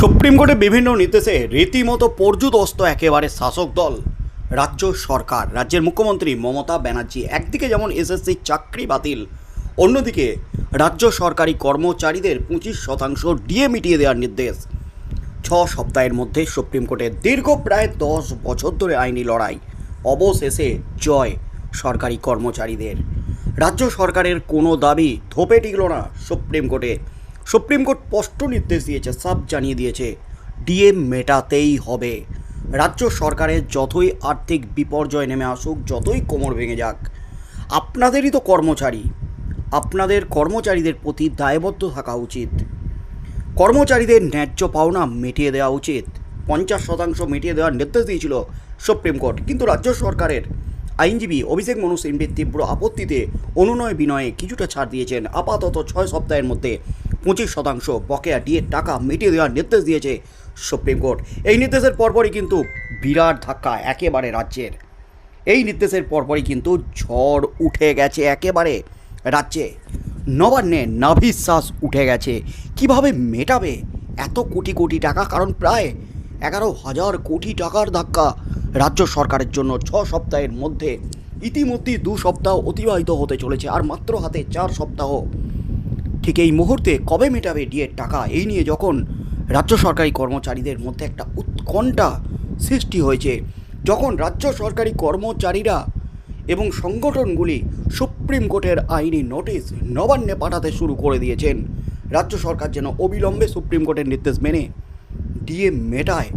Supreme কোর্টে বিভিন্ন নির্দেশে রীতিমতো পর্যুদস্ত একেবারে শাসক দল, রাজ্য সরকার, রাজ্যের মুখ্যমন্ত্রী মমতা ব্যানার্জি একদিকে যেমন এসএসসি চাকরি বাতিল, অন্যদিকে রাজ্য সরকারি কর্মচারীদের পঁচিশ শতাংশ ডিএ মিটিয়ে দেওয়ার নির্দেশ। ছ সপ্তাহের মধ্যে সুপ্রিম কোর্টে দীর্ঘ প্রায় দশ বছর ধরে আইনি লড়াই, অবশেষে জয় সরকারি কর্মচারীদের। রাজ্য সরকারের কোনো দাবি ধোপে টিকল না সুপ্রিম কোর্টে। সুপ্রিম কোর্ট স্পষ্ট নির্দেশ দিয়েছে সাব জানিয়ে দিয়েছে, ডিএ মেটাতেই হবে। রাজ্য সরকারের যতই আর্থিক বিপর্যয় নেমে আসুক, যতই কোমর ভেঙে যাক, আপনাদেরই তো কর্মচারী। আপনাদের কর্মচারীদের প্রতি দায়বদ্ধ থাকা উচিত। কর্মচারীদের ন্যায্য পাওনা মিটিয়ে দেওয়া উচিত। পঞ্চাশ শতাংশ মিটিয়ে দেওয়ার নির্দেশ দিয়েছিল সুপ্রিম কোর্ট। কিন্তু রাজ্য সরকারের আইনজীবী অভিষেক মনু সিংভির তীব্র আপত্তিতে অনুনয় বিনয়ে কিছুটা ছাড় দিয়েছেন। আপাতত ছয় সপ্তাহের মধ্যে পঁচিশ শতাংশ বকেয়া ডিএর টাকা মিটিয়ে দেওয়ার নির্দেশ দিয়েছে সুপ্রিম কোর্ট। এই নির্দেশের পরপরই কিন্তু বিরাট ধাক্কা একেবারে রাজ্যের। এই নির্দেশের পরপরই কিন্তু ঝড় উঠে গেছে একেবারে রাজ্যে। নবান্নে নাভিশ্বাস উঠে গেছে। কীভাবে মেটাবে এত কোটি কোটি টাকা? কারণ প্রায় এগারো হাজার কোটি টাকার ধাক্কা রাজ্য সরকারের জন্য ছ সপ্তাহের মধ্যে। ইতিমধ্যেই দু সপ্তাহ অতিবাহিত হতে চলেছে, আর মাত্র হাতে চার সপ্তাহ। ঠিক এই মুহূর্তে কবে মেটাবে ডিএর টাকা? এই নিয়ে যখন রাজ্য সরকারি কর্মচারীদের মধ্যে একটা উৎকণ্ঠা সৃষ্টি হয়েছে, যখন রাজ্য সরকারি কর্মচারীরা এবং সংগঠনগুলি সুপ্রিম কোর্টের আইনি নোটিশ নবান্নে পাঠাতে শুরু করে দিয়েছেন, রাজ্য সরকার যেন অবিলম্বে সুপ্রিম কোর্টের নির্দেশ মেনে ডিএ মেটায়।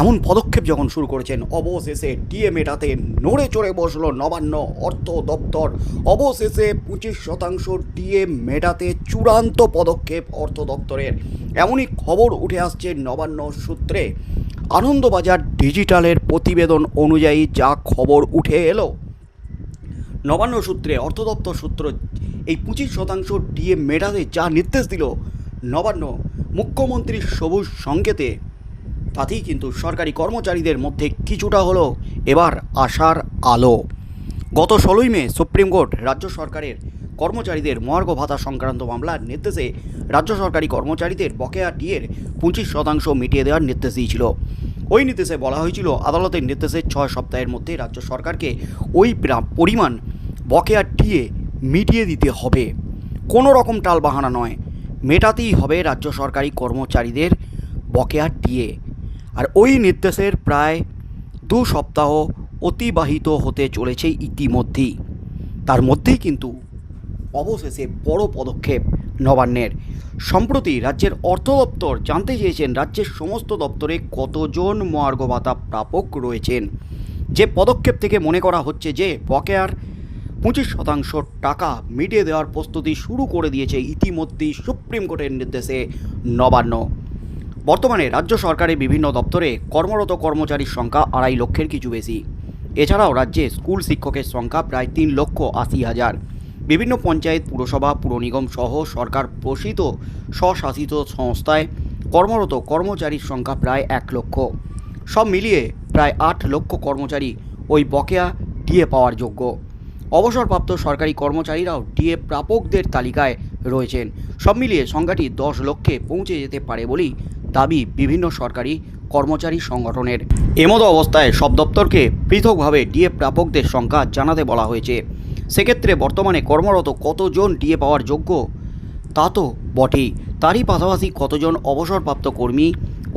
এমন পদক্ষেপ যখন শুরু করেছেন, অবশেষে ডিএ মেটাতে নড়ে চড়ে বসল নবান্ন অর্থ দপ্তর। অবশেষে পঁচিশ শতাংশ ডিএ মেটাতে চূড়ান্ত পদক্ষেপ অর্থ দপ্তরের। এমনই খবর উঠে আসছে নবান্ন সূত্রে। আনন্দবাজার ডিজিটালের প্রতিবেদন অনুযায়ী যা খবর উঠে এলো, নবান্ন সূত্রে, অর্থ দপ্তর সূত্র, এই পঁচিশ শতাংশ ডিএ মেটাতে যা নির্দেশ দিল, নবান্ন, মুখ্যমন্ত্রীর সবুজ সংকেতে তাতেই কিন্তু সরকারি কর্মচারীদের মধ্যে কিছুটা হলো এবার আশার আলো। গত ষোলোই মে সুপ্রিম কোর্ট রাজ্য সরকারের কর্মচারীদের মহার্ঘ ভাতা সংক্রান্ত মামলার নির্দেশে রাজ্য সরকারি কর্মচারীদের বকেয়া ডিএর পঁচিশ শতাংশ মিটিয়ে দেওয়ার নির্দেশ দিয়েছিল। ওই নির্দেশে বলা হয়েছিল, আদালতের নির্দেশে ছয় সপ্তাহের মধ্যে রাজ্য সরকারকে ওই পরিমাণ বকেয়া ডিএ মিটিয়ে দিতে হবে। কোনো রকম টালবাহানা নয়, মেটাতেই হবে রাজ্য সরকারি কর্মচারীদের বকেয়া ডিএ। আর ওই নির্দেশের প্রায় দু সপ্তাহ অতিবাহিত হতে চলেছে ইতিমধ্যেই। তার মধ্যেই কিন্তু অবশেষে বড় পদক্ষেপ নবান্নের। সম্প্রতি রাজ্যের অর্থ দপ্তর জানতে চেয়েছেন রাজ্যের সমস্ত দপ্তরে কতজন মহার্ঘ ভাতা প্রাপক রয়েছেন। যে পদক্ষেপ থেকে মনে করা হচ্ছে যে বকেয়ার পঁচিশ শতাংশ টাকা মিটিয়ে দেওয়ার প্রস্তুতি শুরু করে দিয়েছে ইতিমধ্যেই সুপ্রিম কোর্টের নির্দেশে নবান্ন। বর্তমানে রাজ্য সরকারের বিভিন্ন দপ্তরে কর্মরত কর্মচারীর সংখ্যা আড়াই লক্ষের কিছু বেশি। এছাড়াও রাজ্যে স্কুল শিক্ষকের সংখ্যা প্রায় তিন লক্ষ আশি হাজার। বিভিন্ন পঞ্চায়েত, পুরসভা পুর নিগম সহ সরকার প্রসিত স্বশাসিত সংস্থায় কর্মরত কর্মচারীর সংখ্যা প্রায় এক লক্ষ। সব মিলিয়ে প্রায় আট লক্ষ কর্মচারী ওই বকেয়া ডিএ পাওয়ার যোগ্য। অবসরপ্রাপ্ত সরকারি কর্মচারীরাও ডিএ প্রাপকদের তালিকায় রয়েছেন। সব মিলিয়ে সংখ্যাটি দশ লক্ষে পৌঁছে যেতে পারে বলেই দাবি বিভিন্ন সরকারি কর্মচারী সংগঠনের। এমতো অবস্থায় সব দপ্তরকে পৃথকভাবে ডিএ প্রাপকদের সংখ্যা জানাতে বলা হয়েছে। সেক্ষেত্রে বর্তমানে কর্মরত কতজন ডিএ পাওয়ার যোগ্য? তা তো বটেই। তারই পাশাপাশি কতজন অবসরপ্রাপ্ত কর্মী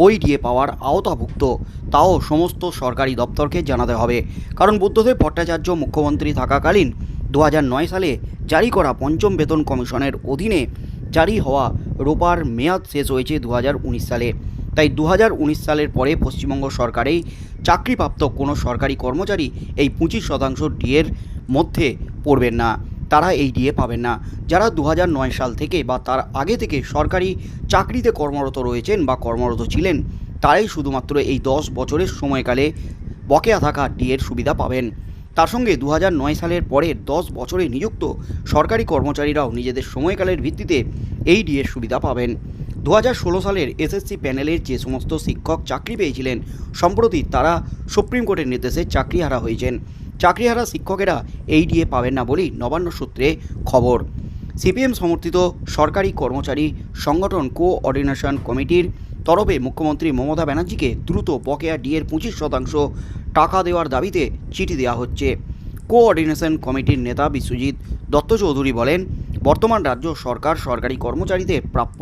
ওই ডিএ পাওয়ার আওতাভুক্ত? তাও সমস্ত সরকারি দপ্তরকে জানাতে হবে। কারণ বুদ্ধদেব ভট্টাচার্য মুখ্যমন্ত্রী থাকাকালীন দু সালে জারি করা পঞ্চম বেতন কমিশনের অধীনে জারি হওয়া রোপার মেয়াদ শেষ হয়েছে দু হাজার উনিশ সালে। তাই দু হাজার উনিশ সালের পরে পশ্চিমবঙ্গ সরকারেই চাকরিপ্রাপ্ত কোনো সরকারি কর্মচারী এই পঁচিশ শতাংশ ডিএর মধ্যে পড়বেন না। তারা এই ডিএ পাবেন না। যারা দু সাল থেকে বা তার আগে থেকে সরকারি চাকরিতে কর্মরত রয়েছেন বা কর্মরত ছিলেন, তারাই শুধুমাত্র এই দশ বছরের সময়কালে বকেয়া থাকা ডিএর সুবিধা পাবেন। তার সঙ্গে দু সালের পরে দশ বছরে নিযুক্ত সরকারি কর্মচারীরাও নিজেদের সময়কালের ভিত্তিতে এই ডিএর সুবিধা পাবেন। দু সালের এসএসসি প্যানেলের যে সমস্ত শিক্ষক চাকরি পেয়েছিলেন, সম্প্রতি তারা সুপ্রিম কোর্টের নির্দেশে চাকরিহারা হয়েছেন। চাকরিহারা শিক্ষকেরা এই ডিএ পাবেন না বলেই নবান্ন সূত্রে খবর। সিপিএম সমর্থিত সরকারি কর্মচারী সংগঠন কোঅর্ডিনেশন কমিটির তরফে মুখ্যমন্ত্রী মমতা ব্যানার্জিকে দ্রুত বকেয়া ডিএর পঁচিশ শতাংশ টাকা দেওয়ার দাবিতে চিঠি দেওয়া হচ্ছে। কোঅর্ডিনেশন কমিটির নেতা বিশ্বজিৎ দত্ত চৌধুরী বলেন বর্তমান রাজ্য সরকার সরকারি কর্মচারীদের প্রাপ্য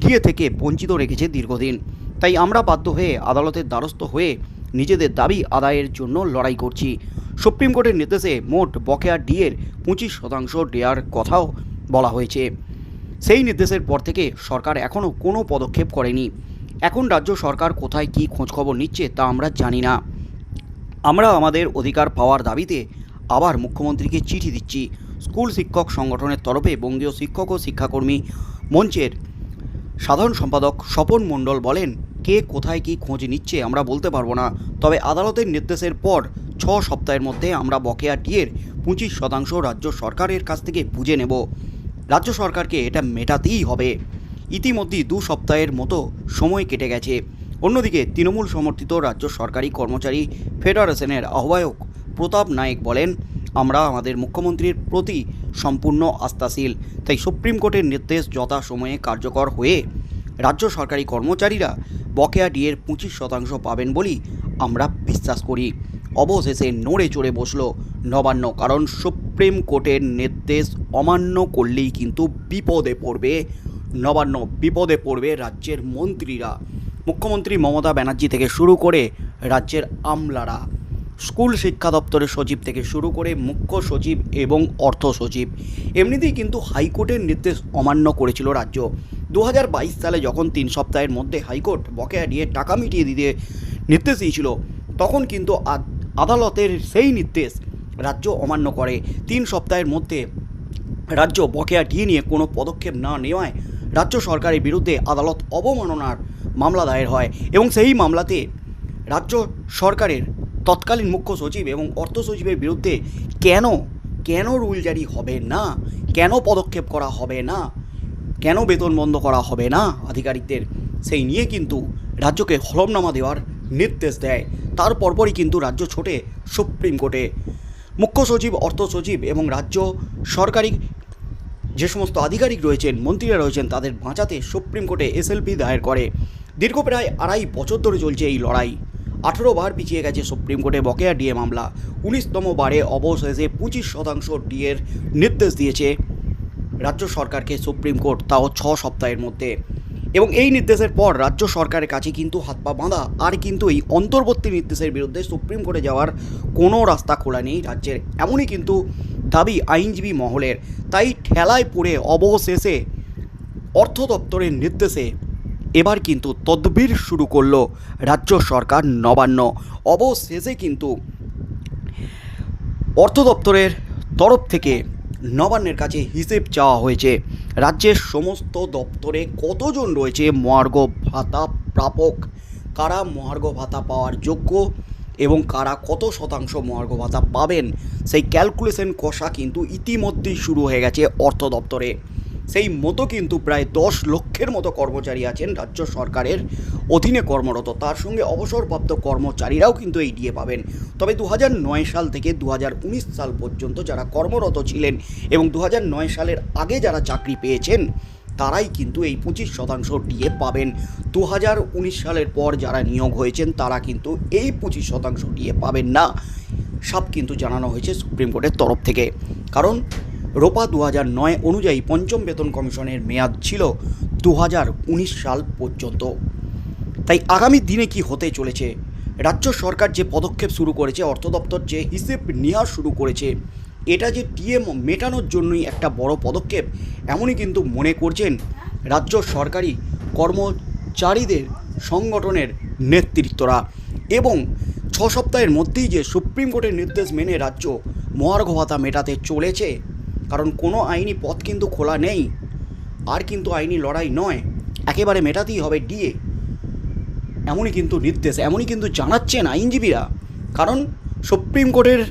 ডিএ থেকে বঞ্চিত রেখেছে দীর্ঘদিন। তাই আমরা বাধ্য হয়ে আদালতের দ্বারস্থ হয়ে নিজেদের দাবি আদায়ের জন্য লড়াই করছি। সুপ্রিম কোর্টের নির্দেশে মোট বকেয়া ডিএর পঁচিশ শতাংশ দেওয়ার কথাও বলা হয়েছে। সেই নির্দেশের পর থেকে সরকার এখনও কোনো পদক্ষেপ করেনি। এখন রাজ্য সরকার কোথায় কী খোঁজখবর নিচ্ছে তা আমরা জানি না। আমরা আমাদের অধিকার পাওয়ার দাবিতে আবার মুখ্যমন্ত্রীকে চিঠি দিচ্ছি। স্কুল শিক্ষক সংগঠনের তরফে বঙ্গীয় শিক্ষক ও শিক্ষাকর্মী মঞ্চের সাধারণ সম্পাদক স্বপন মণ্ডল বলেন, কে কোথায় কী খোঁজ নিচ্ছে আমরা বলতে পারব না। তবে আদালতের নির্দেশের পর ছ সপ্তাহের মধ্যে আমরা বকেয়া ডিএর পঁচিশ শতাংশ রাজ্য সরকারের কাছ থেকে বুঝে নেব। রাজ্য সরকারকে এটা মেটাতেই হবে। ইতিমধ্যেই দু সপ্তাহের মতো সময় কেটে গেছে। অন্যদিকে তৃণমূল সমর্থিত রাজ্য সরকারি কর্মচারী ফেডারেশনের আহ্বায়ক প্রতাপ নায়েক বলেন আমরা আমাদের মুখ্যমন্ত্রীর প্রতি সম্পূর্ণ আস্থাশীল। তাই সুপ্রিম কোর্টের নির্দেশ যথাসময়ে কার্যকর হয়ে রাজ্য সরকারি কর্মচারীরা বকেয়া ডিএর পঁচিশ শতাংশ পাবেন বলেই আমরা বিশ্বাস করি। অবশেষে নড়ে চড়ে বসল নবান্ন, কারণ সুপ্রিম কোর্টের নির্দেশ অমান্য করলেই কিন্তু বিপদে পড়বে নবান্ন, বিপদে পড়বে রাজ্যের মন্ত্রীরা। মুখ্যমন্ত্রী মমতা ব্যানার্জি থেকে শুরু করে রাজ্যের আমলারা। স্কুল শিক্ষা দপ্তরের সচিব থেকে শুরু করে মুখ্য সচিব এবং অর্থ সচিব। এমনিতেই কিন্তু হাইকোর্টের নির্দেশ অমান্য করেছিল রাজ্য। দু হাজার বাইশ সালে যখন তিন সপ্তাহের মধ্যে হাইকোর্ট বকেয়া দিয়ে টাকা মিটিয়ে দিতে নির্দেশ দিয়েছিল, তখন কিন্তু আদালতের সেই নির্দেশ রাজ্য অমান্য করে। তিন সপ্তাহের মধ্যে রাজ্য বকেয়া ডিএ নিয়ে কোনো পদক্ষেপ না নেওয়ায় রাজ্য সরকারের বিরুদ্ধে আদালত অবমাননার মামলা দায়ের হয় এবং সেই মামলাতে রাজ্য সরকারের তৎকালীন মুখ্য সচিব এবং অর্থ সচিবের বিরুদ্ধে কেন কেন রুল জারি হবে না? কেন পদক্ষেপ করা হবে না? কেন বেতন বন্ধ করা হবে না? আধিকারিকদের সেই নিয়ে কিন্তু রাজ্যকে হলফনামা দেওয়ার নির্দেশ দেয়। তার পরপরই কিন্তু রাজ্য ছোটে সুপ্রিম কোর্টে। মুখ্য সচিব, অর্থ সচিব এবং রাজ্য সরকারি যে সমস্ত আধিকারিক রয়েছেন, মন্ত্রীরা রয়েছেন, তাদের বাঁচাতে সুপ্রিম কোর্টে এসএলপি দায়ের করে। দীর্ঘ প্রায় আড়াই বছর ধরে চলছে এই লড়াই। আঠেরো বার পিছিয়ে গেছে সুপ্রিম কোর্টে বকেয়া ডিএ মামলা। উনিশতম বারে অবশেষে পঁচিশ শতাংশ ডিএর নির্দেশ দিয়েছে রাজ্য সরকারকে সুপ্রিম কোর্ট তাও ছ সপ্তাহের মধ্যে। এবং এই নির্দেশের পর রাজ্য সরকারের কাছে কিন্তু হাত পা বাঁধা। আর কিন্তু এই অন্তর্বর্তী নির্দেশের বিরুদ্ধে সুপ্রিম কোর্টে যাওয়ার কোনো রাস্তা খোলা নেই রাজ্যের। এমনই কিন্তু দাবি আইনজীবী মহলের। তাই ঠেলায় পড়ে অবশেষে অর্থ দপ্তরের নির্দেশে এবার কিন্তু তদবির শুরু করল রাজ্য সরকার নবান্ন। অবশেষে কিন্তু অর্থ দপ্তরের তরফ থেকে নবান্নের কাছে হিসেব চাওয়া হয়েছে। রাজ্যের সমস্ত দপ্তরে কতজন রয়েছে মহার্ঘ ভাতা প্রাপক? কারা মহার্ঘ ভাতা পাওয়ার যোগ্য? এবং কারা কত শতাংশ মহার্ঘ ভাতা পাবেন? সেই ক্যালকুলেশন কষা কিন্তু ইতিমধ্যেই শুরু হয়ে গেছে অর্থ দপ্তরে। সেই মতো কিন্তু প্রায় দশ লক্ষের মতো কর্মচারী আছেন রাজ্য সরকারের অধীনে কর্মরত। তার সঙ্গে অবসরপ্রাপ্ত কর্মচারীরাও কিন্তু এই ডিএ পাবেন। তবে দু নয় সাল থেকে দু হাজার উনিশ সাল পর্যন্ত যারা কর্মরত ছিলেন এবং দু সালের আগে যারা চাকরি পেয়েছেন, তারাই কিন্তু এই পঁচিশ শতাংশ ডিএ পাবেন। দু হাজার উনিশ সালের পর যারা নিয়োগ হয়েছেন, তারা কিন্তু এই পঁচিশ শতাংশ ডিএ পাবেন না সব কিন্তু জানানো হয়েছে সুপ্রিম কোর্টের তরফ থেকে। কারণ রোপা দু নয় অনুযায়ী পঞ্চম বেতন কমিশনের মেয়াদ ছিল দু হাজার উনিশ সাল পর্যন্ত। তাই আগামী দিনে কি হতে চলেছে? রাজ্য সরকার যে পদক্ষেপ শুরু করেছে, অর্থ দপ্তর যে হিসেব নেওয়া শুরু করেছে, এটা যে ডিএম মেটানোর জন্যই একটা বড় পদক্ষেপ, এমনই কিন্তু মনে করছেন রাজ্য সরকারি কর্মচারীদের সংগঠনের নেতৃত্বরা। এবং ছ সপ্তাহের মধ্যেই যে সুপ্রিম কোর্টের নির্দেশ মেনে রাজ্য মহার্ঘ ভাতা মেটাতে চলেছে কারণ কোনো আইনি পথ কিন্তু খোলা নেই। আর কিন্তু আইনি লড়াই নয়। একেবারে মেটাতেই হবে ডিএ। এমনই কিন্তু নির্দেশ, এমনই কিন্তু জানাচ্ছেন আইনজীবীরা। কারণ সুপ্রিম কোর্টের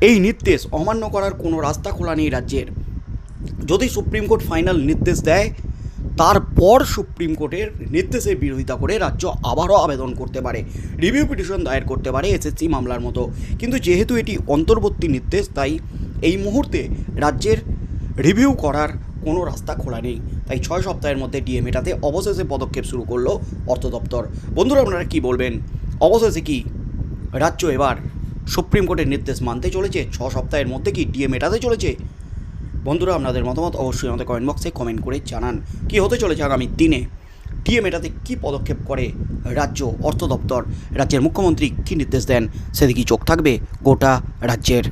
এই নির্দেশ অমান্য করার কোনো রাস্তা খোলা নেই রাজ্যের। যদি সুপ্রিম কোর্ট ফাইনাল নির্দেশ দেয়, তারপর সুপ্রিম কোর্টের নির্দেশের বিরোধিতা করে রাজ্য আবারও আবেদন করতে পারে। রিভিউ পিটিশন দায়ের করতে পারে এসএসসি মামলার মতো। কিন্তু যেহেতু এটি অন্তর্বর্তী নির্দেশ, তাই এই মুহূর্তে রাজ্যের রিভিউ করার কোনো রাস্তা খোলা নেই। তাই ছয় সপ্তাহের মধ্যে ডিএ মেটাতে অবশেষে পদক্ষেপ শুরু করল অর্থ দপ্তর। বন্ধুরা, আপনারা কী বলবেন? অবশেষে কি রাজ্য এবার সুপ্রিম কোর্টের নির্দেশ মানতে চলেছে? ছ সপ্তাহের মধ্যে কি ডিএ মেটাতে চলেছে? বন্ধুরা, আপনাদের মতামত অবশ্যই আমাদের কমেন্ট বক্সে কমেন্ট করে জানান। কি হতে চলেছে আগামী দিনে? ডিএ মেটাতে কী পদক্ষেপ করে রাজ্য অর্থ দপ্তর? রাজ্যের মুখ্যমন্ত্রী কী নির্দেশ দেন? সেদিকেই চোখ থাকবে গোটা রাজ্যের।